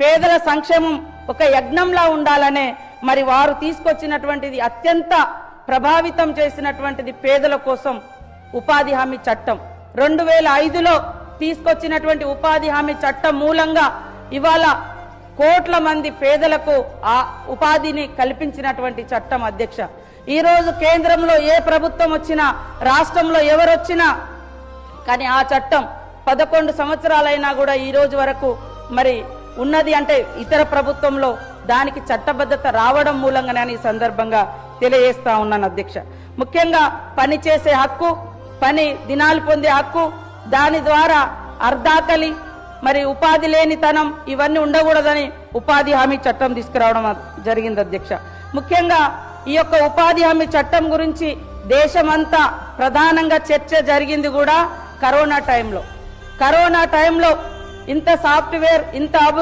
పేదల సంక్షేమం ఒక యజ్ఞంలా ఉండాలనే మరి వారు తీసుకొచ్చినటువంటిది అత్యంత ప్రభావితం చేసినటువంటిది పేదల కోసం ఉపాధి హామీ చట్టం. రెండు వేల ఐదులో తీసుకొచ్చినటువంటి ఉపాధి హామీ చట్టం మూలంగా ఇవాళ కోట్ల మంది పేదలకు ఆ ఉపాధిని కల్పించినటువంటి చట్టం అధ్యక్ష. ఈరోజు కేంద్రంలో ఏ ప్రభుత్వం వచ్చినా రాష్ట్రంలో ఎవరొచ్చినా కానీ ఆ చట్టం పదకొండు సంవత్సరాలైనా కూడా ఈ రోజు వరకు మరి ఉన్నది అంటే ఇతర ప్రభుత్వంలో దానికి చట్టబద్ధత రావడం మూలంగానే అని ఈ సందర్భంగా తెలియజేస్తా ఉన్నాను అధ్యక్ష. ముఖ్యంగా పని చేసే హక్కు పని దినాలు పొందే హక్కు దాని ద్వారా అర్ధాకలి మరి ఉపాధి లేనితనం ఇవన్నీ ఉండకూడదని ఉపాధి హామీ చట్టం తీసుకురావడం జరిగింది అధ్యక్ష. ముఖ్యంగా ఈ యొక్క ఉపాధి హామీ చట్టం గురించి దేశమంతా ప్రధానంగా చర్చ జరిగింది కూడా కరోనా టైంలో. కరోనా టైంలో ఇంత సాఫ్ట్వేర్ ఇంత